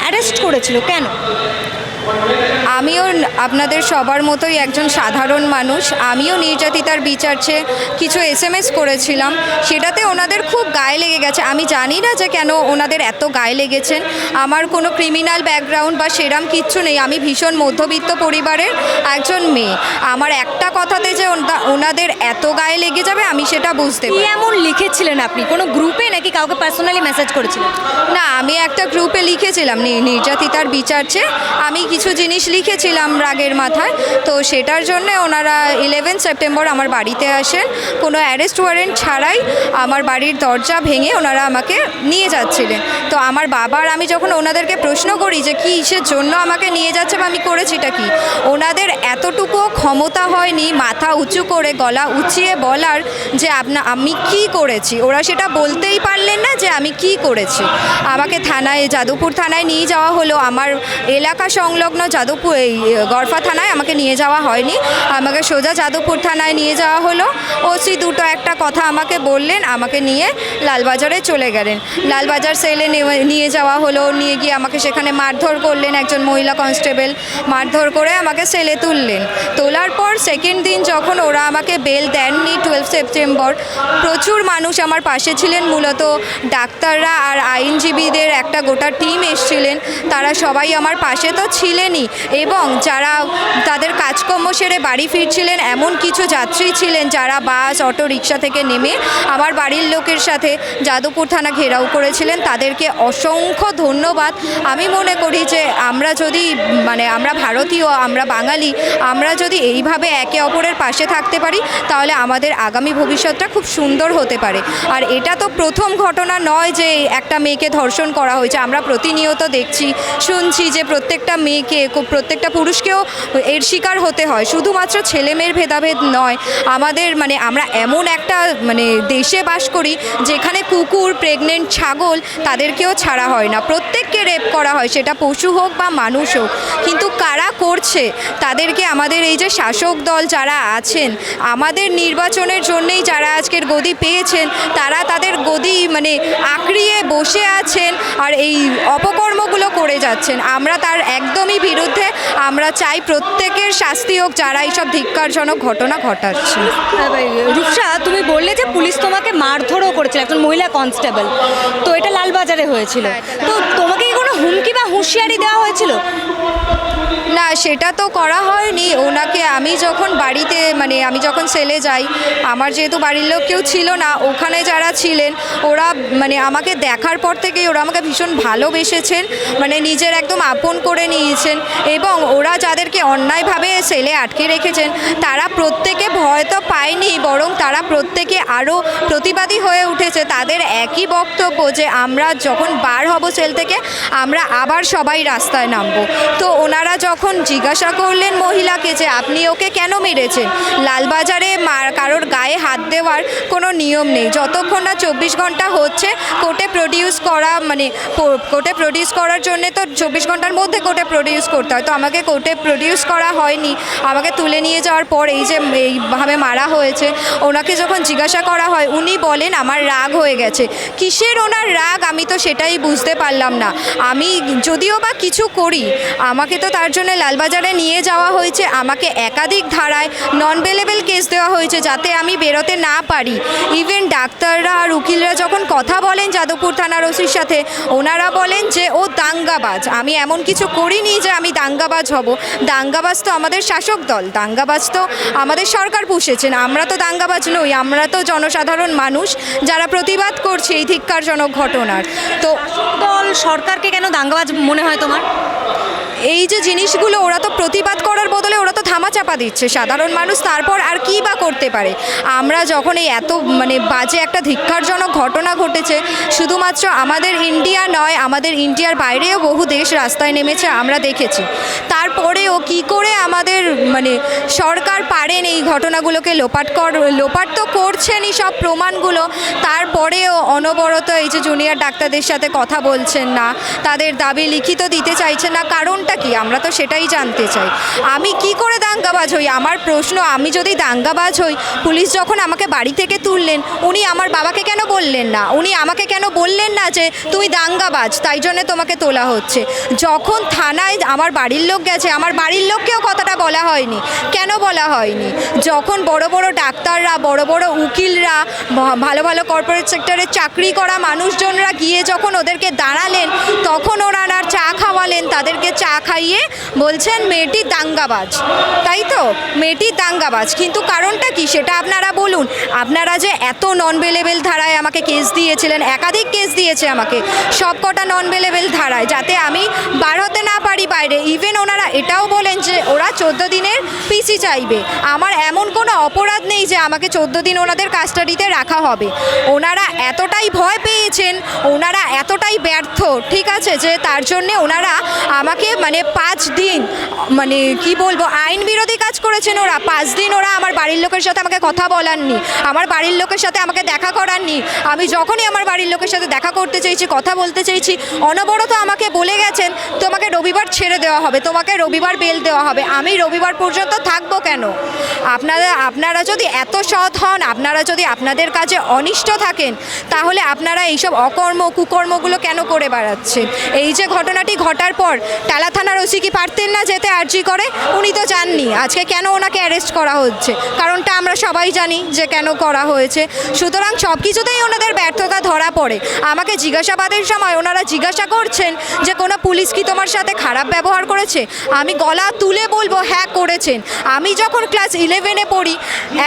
Arrest করেছিল। কেন? আমিও আপনাদের সবার মতোই একজন সাধারণ মানুষ। আমিও নির্যাতিতার বিচার চেয়ে কিছু এস এম এস করেছিলাম সেটাতে ওনাদের খুব গায়ে লেগে গেছে। আমি জানি না যে কেন ওনাদের এত গায়ে লেগেছেন আমার কোনো ক্রিমিনাল ব্যাকগ্রাউন্ড বা সেরাম কিচ্ছু নেই। আমি ভীষণ মধ্যবিত্ত পরিবারের একজন মেয়ে। আমার একটা কথাতে যে ওনাদের এত গায়ে লেগে যাবে আমি সেটা বুঝতে পারি। এমন লিখেছিলেন আপনি? কোনো গ্রুপে নাকি কাউকে পার্সোনালি মেসেজ করেছিলেন? না আমি একটা গ্রুপে লিখেছিলাম নির্যাতিতার বিচার চেয়ে আমি কিছু জিনিস লিখেছিলাম রাগের মাথায়, তো সেটার জন্য ওনারা ইলেভেন সেপ্টেম্বর আমার বাড়িতে আসেন। কোনো অ্যারেস্ট ওয়ারেন্ট ছাড়াই আমার বাড়ির দরজা ভেঙে ওনারা আমাকে নিয়ে যাচ্ছিলেন। তো আমার বাবার, আমি যখন ওনাদেরকে প্রশ্ন করি যে কী ইসের জন্য আমাকে নিয়ে যাচ্ছে বা আমি করেছিটা কি, ওনাদের এতটুকু ক্ষমতা হয়নি, মাথা উঁচু করে, গলা উঁচিয়ে বলার যে আপনা আমি কি করেছি। ওরা সেটা বলতেই পারলেন না যে আমি কি করেছি। আমাকে থানায়, যাদবপুর থানায় নিয়ে যাওয়া হলো। আমার এলাকা সংলগ্ন যাদবপুর, এই গড়ফা থানায় আমাকে নিয়ে যাওয়া হয়নি। আমাকে সোজা যাদবপুর থানায় নিয়ে যাওয়া হলো। ওসি দুটো একটা কথা আমাকে বললেন, আমাকে নিয়ে লালবাজারে চলে গেলেন। লালবাজার সেলে নিয়ে যাওয়া হলো, নিয়ে গিয়ে আমাকে সেখানে মারধর করলেন একজন মহিলা কনস্টেবল। মারধর করে আমাকে সেলে তুললেন। তোলার পর সেকেন্ড দিন যখন ওরা আমাকে বেল দেননি টুয়েলভ সেপ্টেম্বর প্রচুর মানুষ আমার পাশে ছিলেন। মূলত ডাক্তাররা আর আইনজীবীদের একটা গোটা টিম এসছিলেন। তারা সবাই আমার পাশে তো ছিলেনই এবং যারা তাদের কাজকর্ম সেরে বাড়ি ফিরছিলেন, এমন কিছু যাত্রী ছিলেন যারা বাস, অটো, রিক্সা থেকে নেমে আমার বাড়ির লোকের সাথে যাদবপুর থানা ঘেরাও করেছিলেন। তাদেরকে অসংখ্য ধন্যবাদ। আমি মনে করি যে আমরা যদি মানে আমরা ভারতীয়, আমরা বাঙালি, আমরা যদি এইভাবে একে অপরের পাশে থাকতে পারি, তাহলে আমাদের আগামী ভবিষ্যৎটা খুব সুন্দর হতে পারে। আর এটা তো প্রথম ঘটনা নয় যে একটা মেয়েকে ধর্ষণ করা হয়েছে। আমরা প্রতিনিয়ত দেখছি, শুনছি যে প্রত্যেকটা মেয়েকে প্রত্যেকটা পুরুষকেও এর শিকার হতে হয়। শুধুমাত্র ছেলে মেয়ের ভেদাভেদ নয়, আমাদের মানে আমরা এমন একটা মানে দেশে বাস করি, যেখানে কুকুর প্রেগনেন্ট ছাগল তাদেরকেও ছাড়া হয় না। প্রত্যেককে রেপ করা হয়, সেটা পশু হোক বা মানুষ হোক। কিন্তু কারা করছে? তাদেরকে আমাদের এই যে শাসক দল যারা আছেন, আমাদের নির্বাচনের জন্যেই যারা আজকের গদি পেয়েছেন, তারা তাদের গদি মানে আঁকড়িয়ে বসে আছেন আর এই অপকর্মগুলো করে যাচ্ছেন। আমরা তার একদমই বিরুদ্ধে আমরা চাই প্রত্যেকের শাস্তি হোক যারা এইসব ধিক্কারজনক ঘটনা ঘটাচ্ছে। রূপসা তুমি বললে যে পুলিশ তোমাকে মারধরও করেছিল একজন মহিলা কনস্টেবল। তো এটা লালবাজারে হয়েছিল। তো তোমাকে কোনো হুমকি বা হুঁশিয়ারি দেওয়া হয়েছিল? না, সেটা তো করা হয়নি। ওনাকে আমি যখন বাড়িতে মানে আমি যখন সেলে যাই, আমার যেহেতু বাড়ির লোক কেউ ছিল না, ওখানে যারা ছিলেন, ওরা মানে আমাকে দেখার পর থেকেই ওরা আমাকে ভীষণ ভালোবেসেছেন মানে নিজের একদম আপন করে নিয়েছেন এবং ওরা যাদেরকে অন্যায়ভাবে সেলে আটকে রেখেছেন, তারা প্রত্যেকে ভয় তো পায়নি, বরং তারা প্রত্যেকে আরও প্রতিবাদী হয়ে উঠেছে। তাদের একই বক্তব্য যে, আমরা যখন বার হব সেল থেকে, আমরা আবার সবাই রাস্তায় নামবো। তো ওনারা যখন জিজ্ঞাসা করলেন মহিলাকে যে আপনি ওকে কেন মেরেছেন? লালবাজারে কারোর গায়ে হাত দেওয়ার কোনো নিয়ম নেই। যতক্ষণ না চব্বিশ ঘণ্টা হচ্ছে, কোর্টে প্রডিউস করা মানে কোর্টে প্রডিউস করার জন্য তো চব্বিশ ঘণ্টার মধ্যে কোর্টে প্রডিউস করতে হয়। তো আমাকে কোর্টে প্রডিউস করা হয়নি। আমাকে তুলে নিয়ে যাওয়ার পর এই যে এইভাবে মারা হয়েছে, ওনাকে যখন জিজ্ঞাসা করা হয়, উনি বলেন, আমার রাগ হয়ে গেছে। কিসের ওনার রাগ? আমি তো সেটাই বুঝতে পারলাম না। আমি যদিও বা কিছু করি, আমাকে তো তার জন্য লালবাজারে নিয়ে যাওয়া হয়েছে। আমাকে একাধিক ধারায় নন বেলেবেল কেস দেওয়া হয়েছে যাতে আমি বেরোতে না পারি। ইভেন ডাক্তাররা আর উকিলরা যখন কথা বলেন যাদবপুর থানার ওসির সাথে, ওনারা বলেন যে, ও দাঙ্গাবাজ। আমি এমন কিছু করিনি যে আমি দাঙ্গাবাজ হব। দাঙ্গাবাজ তো আমাদের শাসক দল। দাঙ্গাবাজ তো আমাদের সরকার পুষেছেন। আমরা তো দাঙ্গাবাজ নই। আমরা তো জনসাধারণ মানুষ যারা প্রতিবাদ করছে এই ধিক্কারজনক ঘটনার। তো দল সরকারকে কেন দাঙ্গাবাজ মনে হয় তোমার? এই যে জিনিসগুলো, ওরা তো প্রতিবাদ করার বদলে ওরা তো ধামাচাপা দিচ্ছে। সাধারণ মানুষ তারপর আর কী বা করতে পারে? আমরা যখন এই এত মানে বাজে একটা ধিক্ষারজনক ঘটনা ঘটেছে, শুধুমাত্র আমাদের ইন্ডিয়া নয়, আমাদের ইন্ডিয়ার বাইরেও বহু দেশ রাস্তায় নেমেছে, আমরা দেখেছি। তারপরেও কি করে আমাদের মানে সরকার পারেন এই ঘটনাগুলোকে লোপাট কর, লোপাট তো করছেনই সব প্রমাণগুলো, তারপরেও অনবরত এই যে জুনিয়র ডাক্তারদের সাথে কথা বলছেন না, তাদের দাবি লিখিত দিতে চাইছেন না কারণটা কারণটা কি? আমরা তো সেটাই জানতে চাই। আমি কি করে দাঙ্গাবাজ হই? আমার প্রশ্ন, আমি যদি দাঙ্গাবাজ হই, পুলিশ যখন আমাকে বাড়ি থেকে তুললেন, উনি আমার বাবাকে কেন বললেন না? উনি আমাকে কেন বললেন না যে তুমি দাঙ্গাবাজ, তাই জন্য তোমাকে তোলা হচ্ছে? যখন থানায় আমার বাড়ির লোক গেছে, আমার বাড়ির লোককেও কথাটা বলা হয়নি। কেন বলা হয়নি? যখন বড় বড় ডাক্তাররা, বড় বড় উকিলরা ভালো ভালো কর্পোরেট সেক্টরে চাকরি করা মানুষজনরা গিয়ে যখন ওদেরকে দাঁড়ালেন, তখন ওনারা চা খাওয়ালেন, তাদেরকে চা খাইয়ে বলছেন মেয়েটি দাঙ্গাবাজ। তাই তো? মেয়েটি দাঙ্গাবাজ। কিন্তু কারণটা কি? সেটা আপনারা বলুন। আপনারা যে এত নন বেলেবেল ধারায় আমাকে কেস দিয়েছিলেন, একাধিক কেস দিয়েছে আমাকে সব কটা নন বেলেবেল ধারায়, যাতে আমি বার হতে না পারি বাইরে। ইভেন ওনারা এটাও বলেন যে ওরা চোদ্দ দিনের পিসি চাইবে। আমার এমন কোনো অপরাধ নেই যে আমাকে চোদ্দ দিন ওনাদের কাস্টাডিতে রাখা হবে। ওনারা এতটাই ভয় পেয়েছেন, ওনারা এতটাই ব্যর্থ, ঠিক আছে? যে তার জন্যে ওনারা আমাকে মানে পাঁচ দিন মানে কি বলব, আইন বিরোধী কাজ করেছেন ওরা। পাঁচ দিন ওরা আমার বাড়ির লোকের সাথে আমাকে কথা বলাননি আমার বাড়ির লোকের সাথে আমাকে দেখা করাননি আমি যখনই আমার বাড়ির লোকের সাথে দেখা করতে চেয়েছি কথা বলতে চেয়েছি অনবরত আমাকে বলে গেছেন, তোমাকে রবিবার ছেড়ে দেওয়া হবে, তোমাকে রবিবার বেল দেওয়া হবে। আমি রবিবার পর্যন্ত থাকব কেন? আপনারা আপনারা যদি এত সৎ হন, আপনারা যদি আপনাদের কাজে অনিষ্ট থাকেন, তাহলে আপনারা এইসব অকর্ম, কুকর্মগুলো কেন করে বেড়াচ্ছেন? এই যে ঘটনাটি ঘটার পর, টালা থানার ওসি কি পারতেন না যেতে আর্জি করে? উনি তো জাননি আজকে কেন ওনাকে অ্যারেস্ট করা হচ্ছে? কারণটা আমরা সবাই জানি যে কেন করা হয়েছে। সুতরাং সব কিছুতেই ওনাদের ব্যর্থতা ধরা পড়ে। আমাকে জিজ্ঞাসাবাদের সময় ওনারা জিজ্ঞাসা করছেন যে, কোনো পুলিশ কি তোমার সাথে খারাপ ব্যবহার করেছে? আমি গলা তুলে বলব হ্যাঁ করেছেন। আমি যখন ক্লাস ইলেভেনে পড়ি,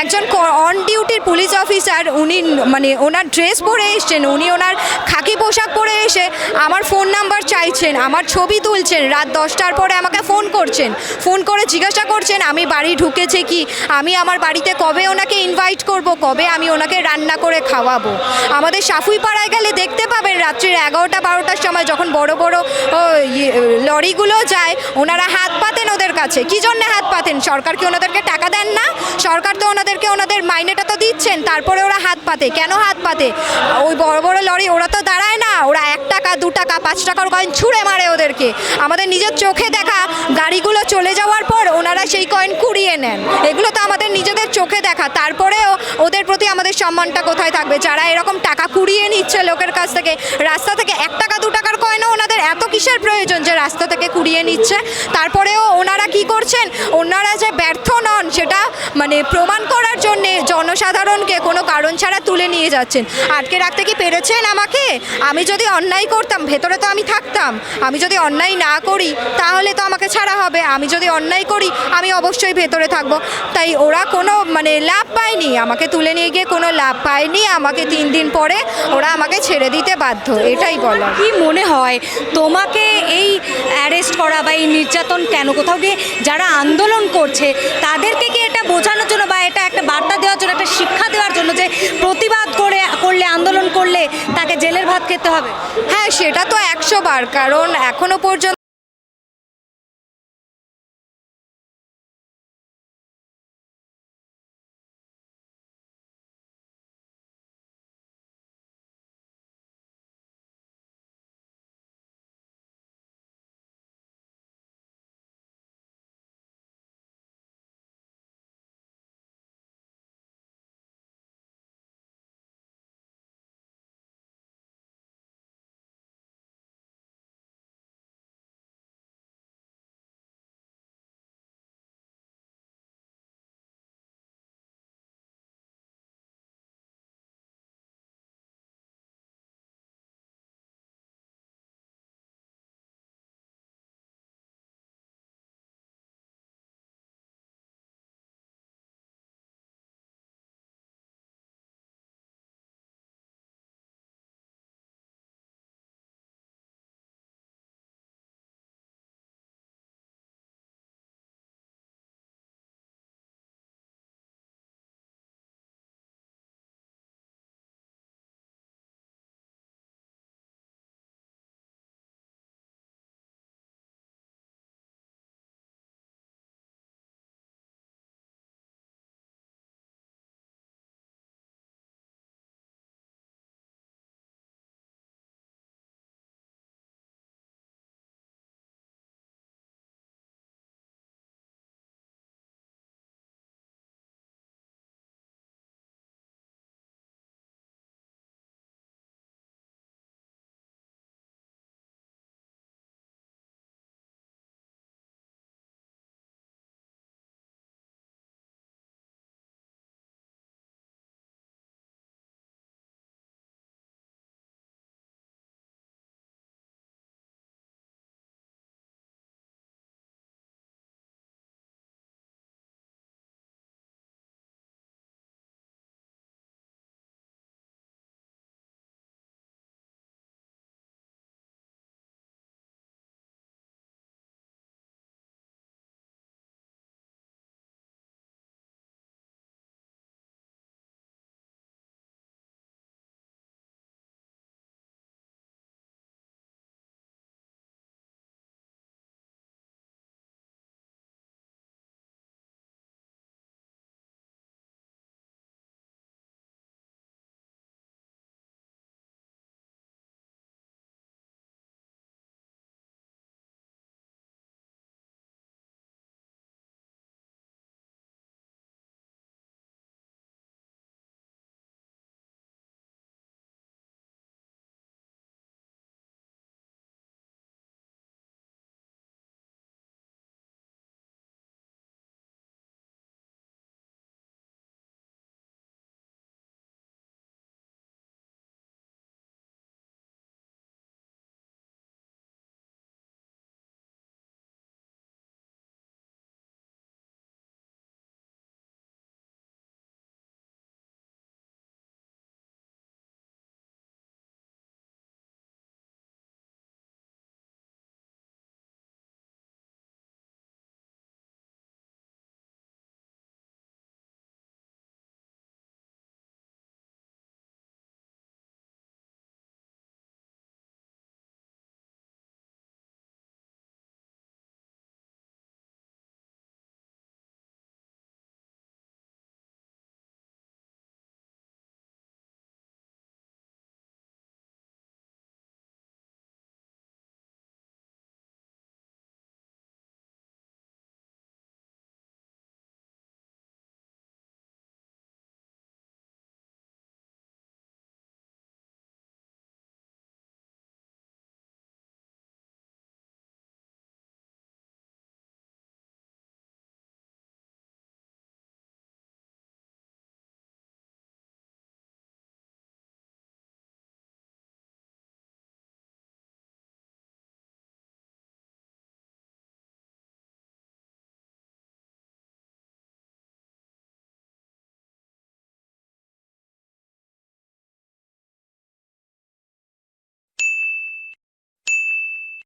একজন অন ডিউটির পুলিশ অফিসার উনি মানে ওনার ড্রেস পরে এসছেন, উনি ওনার খাকি পোশাক পরে এসে আমার ফোন নাম্বার চাইছেন, আমার ছবি তুলছেন, রাত দশটার পরে আমাকে ফোন করছেন। ফোন করে জিজ্ঞাসা করছেন আমি বাড়ি ঢুকেছে কি? আমি আমার বাড়িতে কবে ওনাকে ইনভাইট করব? কবে আমি ওনাকে রান্না করে খাওয়াবো? আমাদের সাফুই পাড়ায় গেলে দেখতে পাবেন রাত্রির এগারোটা বারোটার সময় যখন বড় বড় ইয়ে, লরিগুলো যায় ওনারা হাত পাতেন ওদের কাছে। কি জন্য হাত পাতেন? সরকার কি ওনাদেরকে টাকা দেন না? সরকার তো ওনাদেরকে ওনাদের মাইনেটা তো দিচ্ছেন তারপরে ওরা হাত পাতে। কেন হাত পাতে? ওই বড় বড় লরি ওরা তো দাঁড়ায় না। ওরা এক টাকা দু টাকা পাঁচ টাকার কয়েন ছুঁড়ে মারে ওদেরকে। আমাদের নিজের চোখে দেখা। গাড়িগুলো চলে যাওয়ার পর ওনারা সেই কয়েন কুড়িয়ে নেন। এগুলো তো আমাদের নিজেদের চোখে দেখা। তারপরেও ওদের প্রতি আমাদের সম্মানটা কোথায় থাকবে? যারা এরকম টাকা কুড়িয়ে নিচ্ছে লোকের কাছ থেকে, রাস্তা থেকে এক টাকা, দু টাকার কয়েনও ওনাদের এত কিসের প্রয়োজন যে রাস্তা থেকে কুড়িয়ে নিচ্ছে? তারপরেও ওনারা কি করছেন? ওনারা যে ব্যর্থ নন, সেটা মানে প্রমাণ করার জন্যে জনসাধারণকে কোনো কারণ ছাড়া তুলে নিয়ে যাচ্ছেন। আটকে রাখতে কি পেরেছেন আমাকে? আমি যদি অন্যায় করতাম, ভেতরে তো আমি থাকতাম। আমি যদি অন্যায় না করি তাহলে তো আমাকে ছাড়া হবে। আমি যদি অন্যায় করি আমি অবশ্যই ভেতরে থাকব। তাই ওরা কোনো মানে লাভ পায়নি। আমাকে তুলে নিয়ে গিয়ে কোনো লাভ পায়নি। আমাকে তিন দিন পরে ওরা আমাকে ছেড়ে দিতে বাধ্য। এটাই বলার। কি মনে হয় তোমাকে এই অ্যারেস্ট করা বা এই নির্যাতন কেন? কোথাও গিয়ে যারা আন্দোলন করছে তাদেরকে কি এটা বোঝানোর জন্য বা এটা একটা বার্তা দেওয়ার জন্য একটা শিক্ষা দেওয়ার জন্য যে প্রতিবাদ করে করলে আন্দোলন করলে তাকে জেলের ভাত খেতে হবে? হ্যাঁ সেটা তো একশো বার। কারণ এখনও পর্যন্ত